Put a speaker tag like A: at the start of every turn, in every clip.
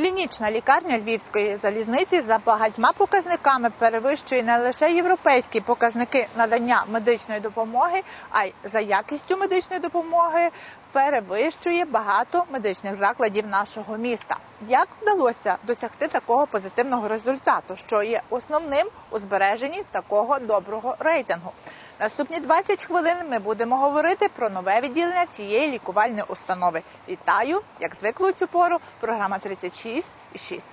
A: Клінічна лікарня Львівської залізниці за багатьма показниками перевищує не лише європейські показники надання медичної допомоги, а й за якістю медичної допомоги перевищує багато медичних закладів нашого міста. Як вдалося досягти такого позитивного результату, що є основним у збереженні такого доброго рейтингу? Наступні 20 хвилин ми будемо говорити про нове відділення цієї лікувальної установи. Вітаю, як звикли у цю пору, програма 36 і 6.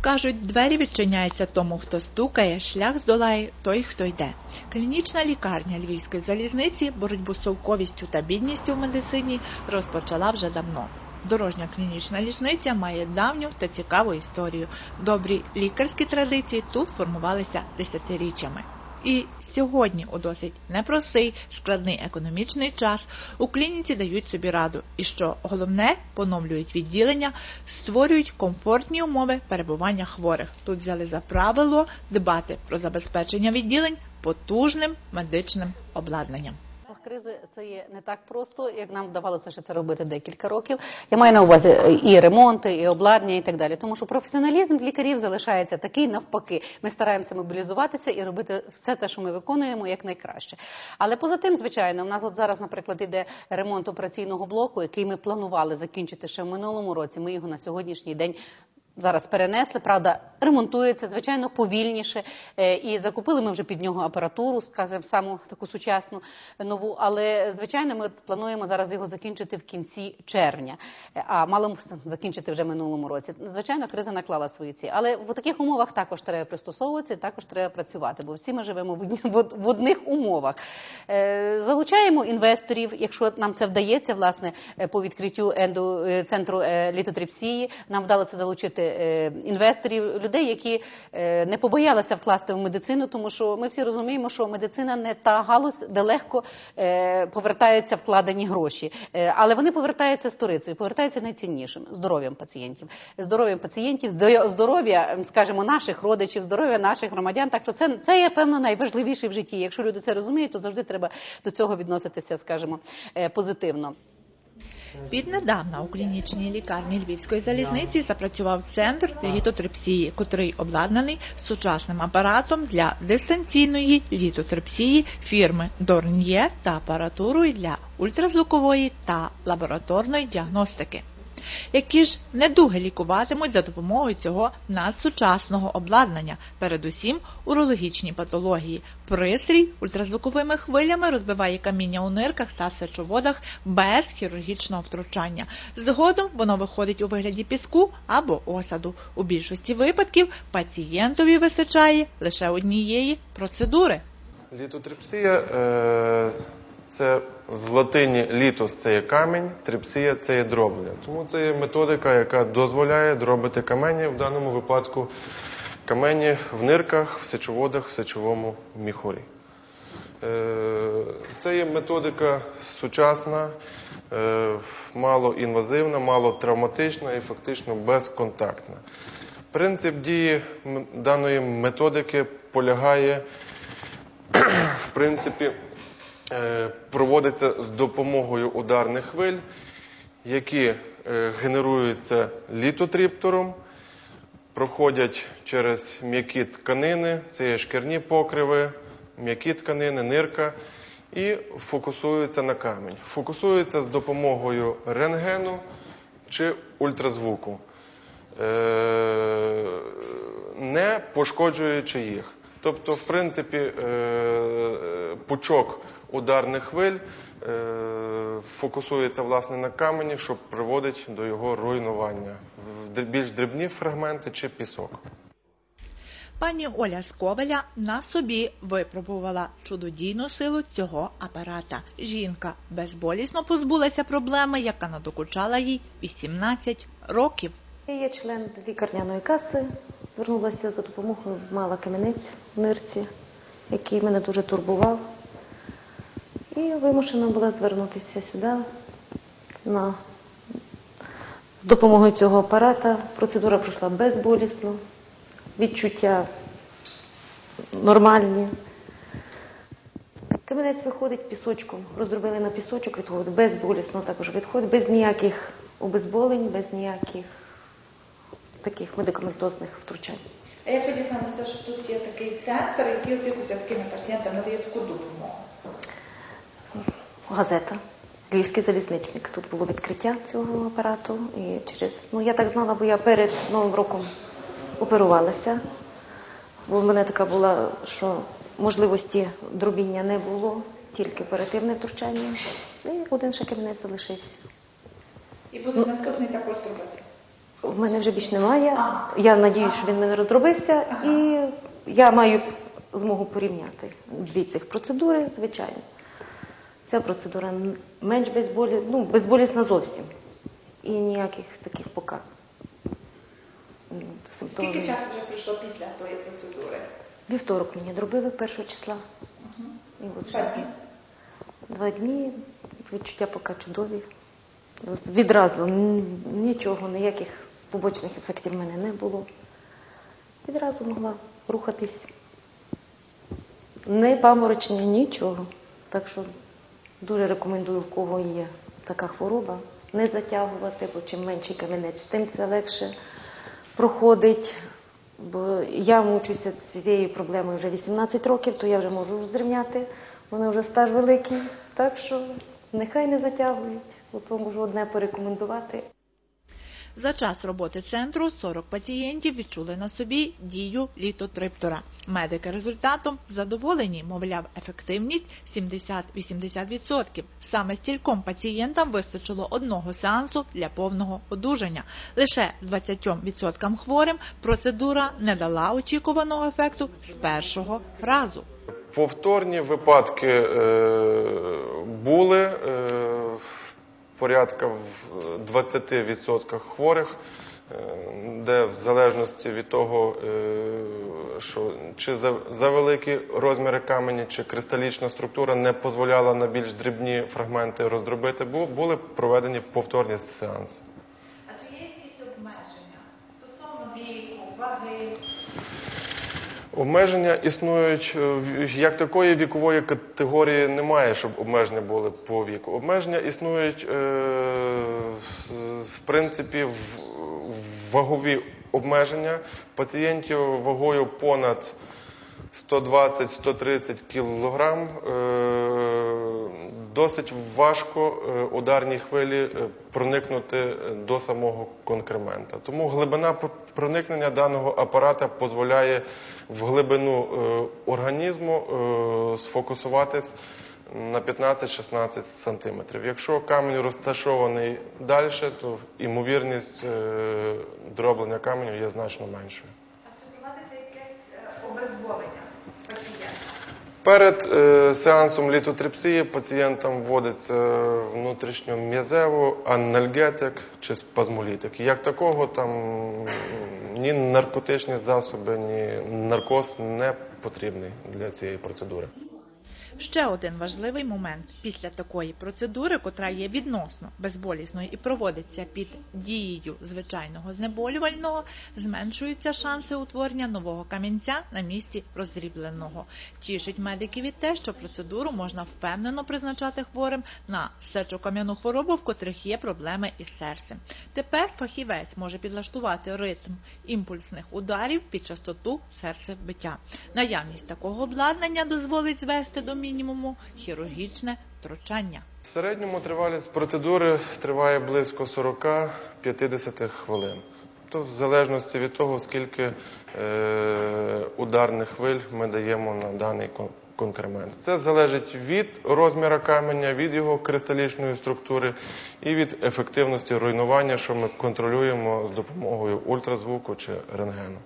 A: Кажуть, двері відчиняються тому, хто стукає, шлях здолає той, хто йде. Клінічна лікарня Львівської залізниці боротьбу з совковістю та бідністю в медицині розпочала вже давно. Дорожня клінічна ліжниця має давню та цікаву історію. Добрі лікарські традиції тут формувалися десятиріччями. І сьогодні у досить непростий, складний економічний час у клініці дають собі раду, і що головне, поновлюють відділення, створюють комфортні умови перебування хворих. Тут взяли за правило дбати про забезпечення відділень потужним медичним обладнанням.
B: Кризи це є не так просто, як нам вдавалося ще це робити декілька років. Я маю на увазі е, і ремонти, і обладнання, і так далі. Тому що професіоналізм лікарів залишається такий навпаки. Ми стараємося мобілізуватися і робити все те, що ми виконуємо, як найкраще. Але поза тим, звичайно, в нас от зараз, наприклад, іде ремонт операційного блоку, який ми планували закінчити ще в минулому році. Ми його на сьогоднішній день. Зараз перенесли, правда, ремонтується звичайно повільніше. Е, І закупили ми вже під нього апаратуру, скажімо, саму таку сучасну нову. Але звичайно, ми плануємо зараз його закінчити в кінці червня. Е, А мали закінчити вже минулому році. Звичайно, криза наклала свої ці. Але в таких умовах також треба пристосовуватися, також треба працювати, бо всі ми живемо в одних умовах. Е, Залучаємо інвесторів, якщо нам це вдається, власне, по відкриттю енду центру літотрипсії. Нам вдалося залучити інвесторів, людей, які е, не побоялися вкласти в медицину, тому що ми всі розуміємо, що медицина не та галузь, де легко е, повертаються вкладені гроші, Е, але вони повертаються сторицею, повертаються найціннішим здоров'ям пацієнтів, здоров'ям пацієнтів, здоров'я- скажімо, наших родичів, здоров'я наших громадян. Так що це, це є певно найважливіше в житті. Якщо люди це розуміють, то завжди треба до цього відноситися, скажімо, е, позитивно.
A: Віднедавна у клінічній лікарні Львівської залізниці запрацював центр літотрепсії, котрий обладнаний сучасним апаратом для дистанційної літотрепсії фірми Дорньє та апаратурою для ультразвукової та лабораторної діагностики. Які ж недуги лікуватимуть за допомогою цього надсучасного обладнання, передусім урологічні патології. Пристрій ультразвуковими хвилями розбиває каміння у нирках та сечоводах без хірургічного втручання. Згодом воно виходить у вигляді піску або осаду. У більшості випадків пацієнтові вистачає лише однієї процедури.
C: Літотрипсія е, це з латині літос це є камінь, трипсія це є дроблення. Тому це є методика, яка дозволяє дробити камені, в даному випадку камені в нирках, в сечоводах, в сечовому міхурі. Е, Це є методика сучасна, е, малоінвазивна, малотравматична і фактично безконтактна. Принцип дії даної методики полягає в принципі, проводиться з допомогою ударних хвиль, які е, генеруються літотріптором, проходять через м'які тканини, це є шкірні покриви, м'які тканини, нирка, і фокусуються на камінь. Фокусуються з допомогою рентгену чи ультразвуку, е, не пошкоджуючи їх. Тобто, в принципі, е, пучок ударних хвиль е, фокусується власне на камені, що приводить до його руйнування в більш дрібні фрагменти чи пісок.
A: Пані Оля Сковаля на собі випробувала чудодійну силу цього апарата. Жінка безболісно позбулася проблеми, яка надокучала їй 18 років.
D: Я член лікарняної каси, звернулася за допомогою, мала камінець в нирці, який мене дуже турбував. І вимушена була звернутися сюди на... з допомогою цього апарата. Процедура пройшла безболісно, відчуття нормальні. Камінець виходить пісочком, роздробили на пісочок, відходить безболісно також відходить, без ніяких обезболень, без ніяких таких медикаментозних втручань.
A: А як ви дізналися, що тут є такий центр, який опікується такими пацієнтами, надає таку допомогу?
D: Газета. Львівський залізничник. Тут було відкриття цього апарату. І через, ну я так знала, бо я перед Новим роком оперувалася. Бо в мене така була, що можливості дробіння не було, тільки оперативне втручання. І один ще кабінет залишився.
A: І буде наступний також зробити.
D: В мене вже більш немає. Я надію, що він мене розробився, і я маю змогу порівняти дві цих процедури, звичайно. Ця процедура менш безболі... ну, безболісна зовсім. І ніяких таких поки симптомів.
A: Скільки часу вже пройшло після тої процедури?
D: Вівторок мені зробили першого числа. І от
A: Два дні.
D: Два дні, відчуття поки чудові. Відразу нічого, ніяких побочних ефектів в мене не було. Відразу могла рухатись. Не паморочення, нічого. Так що дуже рекомендую, в кого є така хвороба, не затягувати, бо чим менший камінець, тим це легше проходить. Бо я мучуся з цією проблемою вже 18 років, то я вже можу зрівняти. Вони вже стаж великий. Так що нехай не затягують. От вам можу одне порекомендувати.
A: За час роботи центру 40 пацієнтів відчули на собі дію літотриптора. Медики результатом задоволені, мовляв, ефективність 70-80%. Саме стільком пацієнтам вистачило одного сеансу для повного одужання. Лише 20% хворим процедура не дала очікуваного ефекту з першого разу.
C: Повторні випадки е, були порядка в 20% хворих, е, де в залежності від того, е, що чи за, великі розміри камені, чи кристалічна структура не дозволяла на більш дрібні фрагменти роздробити, бу- були проведені повторні сеанси.
A: А чи є якісь обмеження стосовно віку, ваги?
C: Обмеження існують е, як такої вікової категорії немає, щоб обмеження були по віку. Обмеження існують е, в- принципі вагові обмеження пацієнтів вагою понад 120-130 кілограм. е, Досить важко ударній хвилі проникнути до самого конкремента. Тому глибина проникнення даного апарата дозволяє в глибину е, організму е, сфокусуватись на 15-16 сантиметрів. Якщо камінь розташований далі, то ймовірність е, дроблення каменю є значно меншою.
A: А чи проводиться якесь е, обезболення пацієнта?
C: Перед е, сеансом літотрипсії пацієнтам вводиться внутрішньом'язево анальгетик чи спазмолітик. Як такого там ні наркотичні засоби, ні наркоз не потрібний для цієї процедури.
A: Ще один важливий момент після такої процедури, котра є відносно безболісною і проводиться під дією звичайного знеболювального, зменшуються шанси утворення нового камінця на місці розрібленого. Тішить медиків і те, що процедуру можна впевнено призначати хворим на сечокам'яну хворобу, в котрих є проблеми із серцем. Тепер фахівець може підлаштувати ритм імпульсних ударів під частоту серцебиття. Наявність такого обладнання дозволить звести до мінімуму хірургічне втручання.
C: В середньому тривалість процедури триває близько 40-50 хвилин. Тобто, в залежності від того, скільки е, ударних хвиль ми даємо на даний кон- конкремент. Це залежить від розміру каменя, від його кристалічної структури і від ефективності руйнування, що ми контролюємо з допомогою ультразвуку чи рентгену.